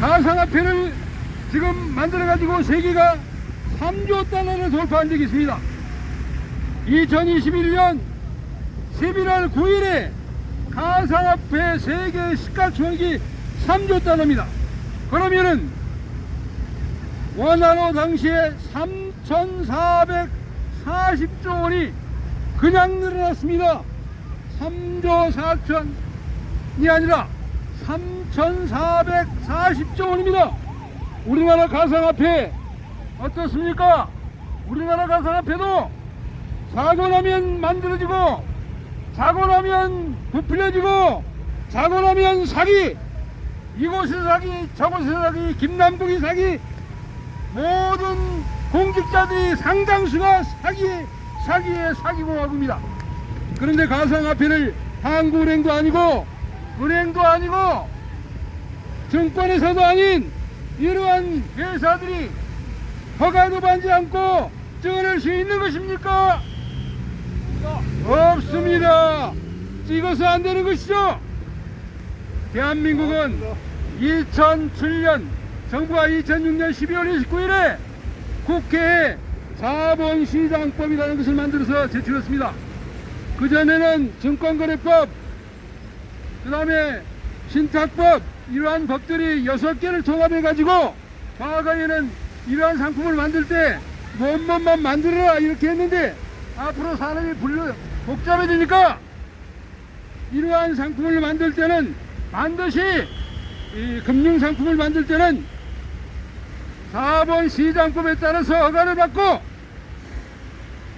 가상화폐를 지금 만들어가지고 세계가 3조 달러를 돌파한 적이 있습니다. 2021년 11월 9일에 가상화폐 세계 시가총액이 3조 달러입니다. 그러면은 원화로 당시에 3,440조 원이 그냥 늘어났습니다. 3조 4천이 아니라 3,440조 원입니다. 우리나라 가상화폐 어떻습니까? 우리나라 가상화폐도 사고 나면 만들어지고 사고 나면 부풀려지고 사고 나면 사기 이곳에서 사기 저곳에서 사기 김남국이 사기 모든 공직자들이 상당수가 사기 사기에 사기고 하고입니다. 그런데 가상화폐를 한국은행도 아니고 은행도 아니고 증권회사도 아닌 이러한 회사들이 허가도 받지 않고 찍어낼 수 있는 것입니까? 없습니다. 찍어서 안 되는 것이죠. 대한민국은 2007년 정부가 2006년 12월 29일에 국회에 자본시장법이라는 것을 만들어서 제출했습니다. 그전에는 증권거래법, 그 다음에 신탁법, 이러한 법들이 여섯 개를 통합해 가지고 과거에는 이러한 상품을 만들 때 몸만 만들어라 이렇게 했는데 앞으로 산업이 불러 복잡해지니까 이러한 상품을 만들 때는 반드시 이 금융 상품을 만들 때는 자본시장법에 따라서 허가를 받고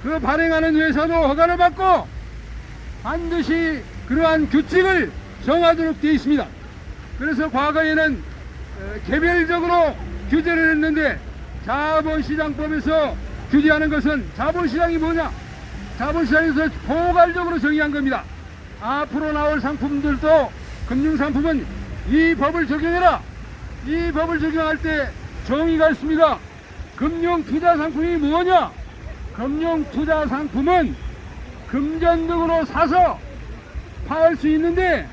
그 발행하는 회사도 허가를 받고 반드시 그러한 규칙을 정하도록 되어 있습니다. 그래서 과거에는 어, 개별적으로 규제를 했는데 자본시장법에서 규제하는 것은 자본시장이 뭐냐? 자본시장에서 포괄적으로 정의한 겁니다. 앞으로 나올 상품들도 금융상품은 이 법을 적용해라. 이 법을 적용할 때 정의가 있습니다. 금융투자상품이 뭐냐? 금융투자상품은 금전 등으로 사서 팔 수 있는데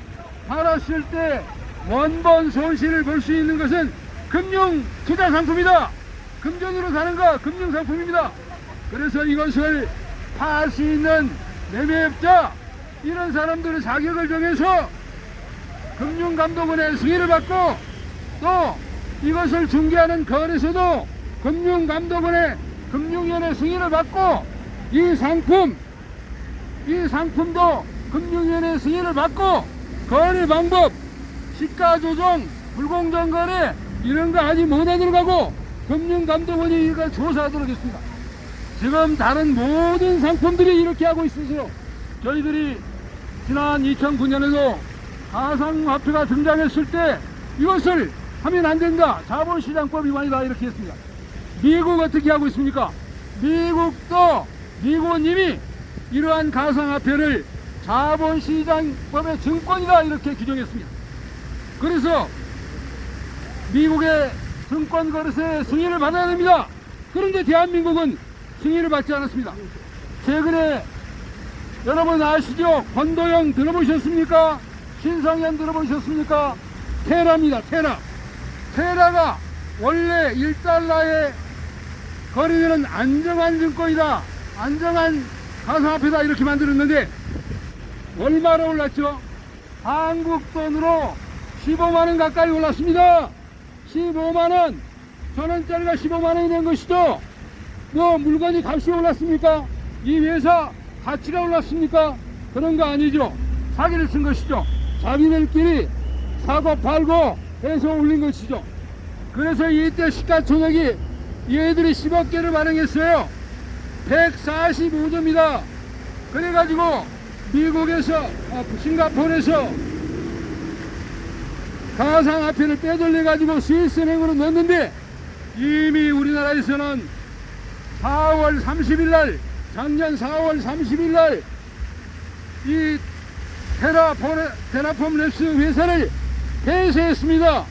팔았을 때 원본 손실을 볼 수 있는 것은 금융 투자 상품이다. 금전으로 사는 거 금융 상품입니다. 그래서 이것을 팔 수 있는 매매업자 이런 사람들의 자격을 정해서 금융감독원의 승인을 받고 또 이것을 중개하는 거래소도 금융감독원의 금융위원회 승인을 받고 이 상품 이 상품도 금융위원회 승인을 받고 거래 방법 시가 조정 불공정 거래 이런 거 아직 못하도록 하고 금융감독원이 이걸 조사하도록 했습니다. 지금 다른 모든 상품들이 이렇게 하고 있으시죠. 저희들이 지난 2009년에도 가상화폐가 등장했을 때 이것을 하면 안 된다. 자본시장법 위반이다. 이렇게 했습니다. 미국 어떻게 하고 있습니까? 미국도 미국은 이미 이러한 가상화폐를 자본시장법의 증권이다. 이렇게 규정했습니다. 그래서 미국의 증권 거래소의 승인을 받아야 됩니다. 그런데 대한민국은 승인을 받지 않았습니다. 최근에 여러분 아시죠? 권도영 들어보셨습니까? 신성현 들어보셨습니까? 테라입니다. 테라. 테라가 원래 1달러에 거래되는 안정한 증권이다. 안정한 가상화폐다. 이렇게 만들었는데 얼마나 올랐죠? 한국 돈으로 15만원 가까이 올랐습니다. 15만원. 천원짜리가 15만원이 된 것이죠. 뭐 물건이 값이 올랐습니까? 이 회사 가치가 올랐습니까? 그런 거 아니죠. 사기를 쓴 것이죠. 자기들끼리 사고 팔고 해서 올린 것이죠. 그래서 이때 시가총액이 얘들이 10억 개를 발행했어요. 145조입니다. 그래가지고 미국에서 아, 싱가포르에서 가상화폐를 빼돌려 가지고 스위스 은행으로 넣었는데 이미 우리나라에서는 4월 30일 날 작년 4월 30일 날 이 테라폼 랩스 회사를 폐쇄했습니다.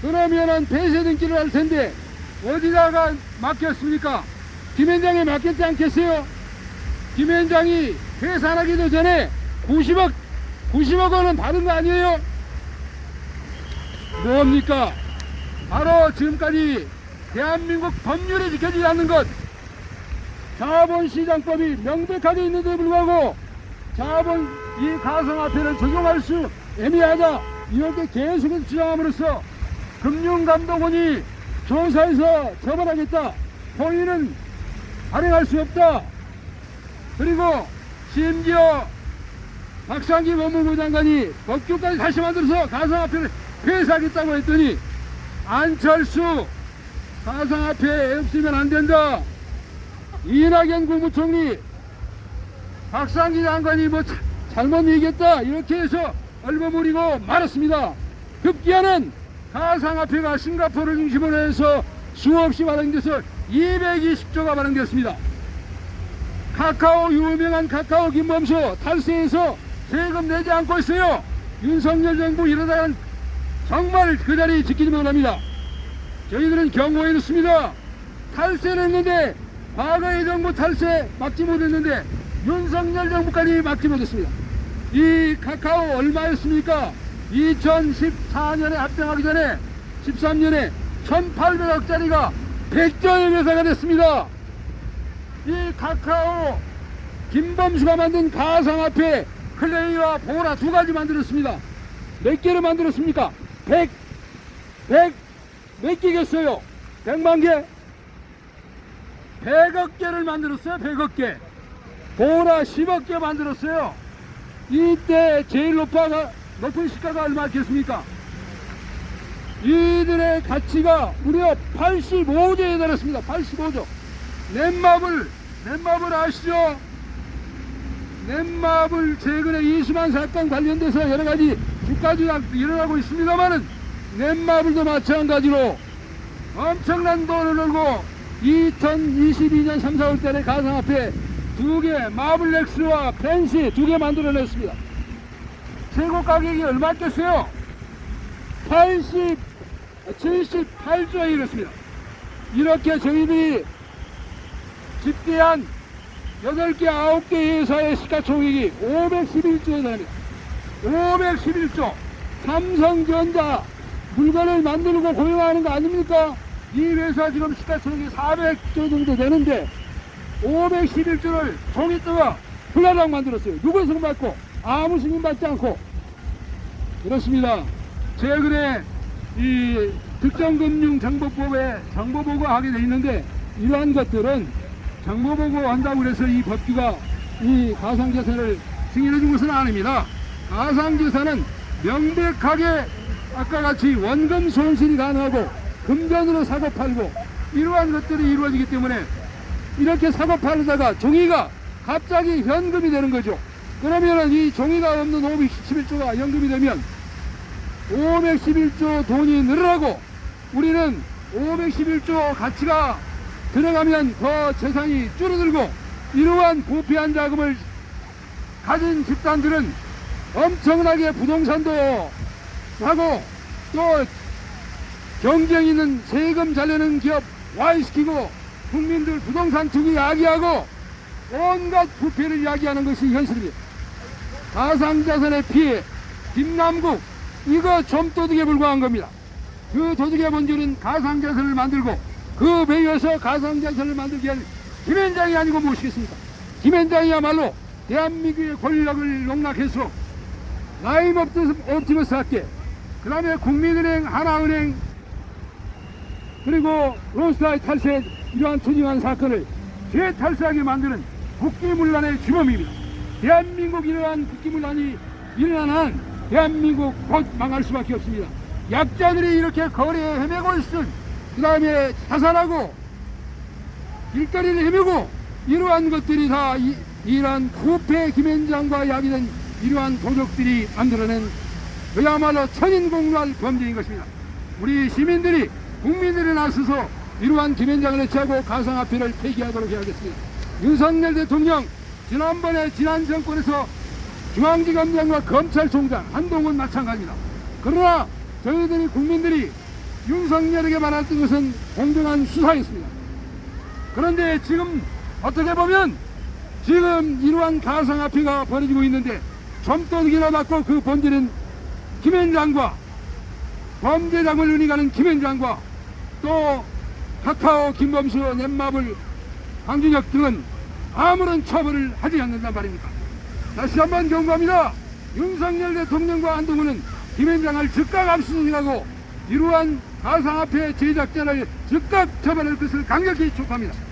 그러면은 폐쇄 등기를 할 텐데 어디다가 맡겼습니까? 김현장에 맡겼지 않겠어요? 김현장이 회산하기도 전에 90억 90억 원은 받은 거 아니에요? 뭡니까? 바로 지금까지 대한민국 법률이 지켜지지 않는 것 자본시장법이 명백하게 있는데 불구하고 자본 이 가상화폐를 적용할 수 애매하다 이렇게 계속해서 주장함으로써 금융감독원이 조사해서 처벌하겠다 본인은 발행할 수 없다 그리고 심지어 박상기 법무부 장관이 법규까지 다시 만들어서 가상화폐를 폐쇄하겠다고 했더니 안철수 가상화폐 없으면 안 된다 이낙연 국무총리 박상기 장관이 뭐 자- 잘못 얘기했다 이렇게 해서 얼버무리고 말았습니다. 급기야는 가상화폐가 싱가포르 중심으로 해서 수없이 발행돼서 220조가 발행되었습니다. 카카오 유명한 카카오 김범수 탈세해서 세금 내지 않고 있어요. 윤석열 정부 이러다간 정말 그 자리 지키지 못합니다. 저희들은 경고해 줬습니다. 탈세를 했는데 과거의 정부 탈세 막지 못했는데 윤석열 정부까지 막지 못했습니다. 이 카카오 얼마였습니까? 2014년에 합병하기 전에 13년에 1800억짜리가 100조의 회사가 됐습니다. 이 카카오 김범수가 만든 가상화폐 클레이와 보라 두 가지 만들었습니다. 몇 개를 만들었습니까? 100, 100, 몇 개겠어요? 100만 개? 100억 개를 만들었어요. 100억 개. 보라 10억 개 만들었어요. 이때 제일 높아가, 높은 시가가 얼마겠습니까? 이들의 가치가 무려 85조에 달했습니다. 85조. 넷마블, 넷마블 아시죠? 넷마블 최근에 이수만 사건 관련돼서 여러 가지 주가 조작 일어나고 있습니다만은 넷마블도 마찬가지로 엄청난 돈을 벌고 2022년 3, 4월 달에 가상화폐 두 개, 마블렉스와 펜시 두 개 만들어냈습니다. 최고 가격이 얼마겠어요? 80, 78조에 이렇습니다. 이렇게 저희들이 집계한 8개, 9개 회사의 시가총액이 511조에 달합니다. 511조. 삼성전자 물건을 만들고 고용하는 거 아닙니까? 이 회사 지금 시가총액이 400조 정도 되는데 511조를 종이 떠가 훌라락 만들었어요. 누구의 승인 받고 아무 승인 받지 않고 그렇습니다. 최근에 이 특정금융정보법에 정보보고하게 돼 있는데 이러한 것들은 정보보고 한다고 해서 이 법규가 이 가상자산을 승인해 준 것은 아닙니다. 가상자산은 명백하게 아까 같이 원금 손실이 가능하고 금전으로 사고 팔고 이러한 것들이 이루어지기 때문에 이렇게 사고 팔다가 종이가 갑자기 현금이 되는 거죠. 그러면은 이 종이가 없는 511조가 현금이 되면 511조 돈이 늘어나고 우리는 511조 가치가 들어가면 더 재산이 줄어들고 이러한 부패한 자금을 가진 집단들은 엄청나게 부동산도 하고 또 경쟁 있는 세금 잘 내는 기업 와해시키고 국민들 부동산 투기 야기하고 온갖 부패를 야기하는 것이 현실입니다. 가상자산의 피해, 김남국 이거 점도둑에 불과한 겁니다. 그 도둑의 본질은 가상자산을 만들고 그 배에서 가상자산을 만들기 위한 김현장이 아니고 무엇이겠습니까? 김현장이야말로 대한민국의 권력을 농락해서 라임 옵티머스 학계 그 다음에 국민은행, 하나은행 그리고 로스타이 탈세 이러한 투징한 사건을 재탈세하게 만드는 국기문란의 주범입니다. 대한민국 이러한 국기문란이 일어난 한 대한민국 곧 망할 수밖에 없습니다. 약자들이 이렇게 거리에 헤매고 있을 그 다음에 자살하고 일거리를 헤매고 이러한 것들이 다 이, 이러한 부패 김현장과 야기된 이러한 도적들이 만들어낸 그야말로 천인공노할 범죄인 것입니다. 우리 시민들이 국민들이 나서서 이러한 김현장을 해체하고 가상화폐를 폐기하도록 해야겠습니다. 윤석열 대통령 지난번에 지난 정권에서 중앙지검장과 검찰총장 한동훈 마찬가지입니다. 그러나 저희들이 국민들이 윤석열에게 말했던 것은 공정한 수사였습니다. 그런데 지금 어떻게 보면 지금 이러한 가상화폐가 벌어지고 있는데 점도둑이나 맞고 그 본질은 김현장과 범죄장을 은닉하는 김현장과 또 카카오 김범수 넷마블 황준혁 등은 아무런 처벌을 하지 않는단 말입니다. 다시 한번 경고합니다. 윤석열 대통령과 한동훈은 김현장을 즉각 압수수색하고 이러한 가상 화폐 제작자를 즉각 처벌할 것을 강력히 촉구합니다.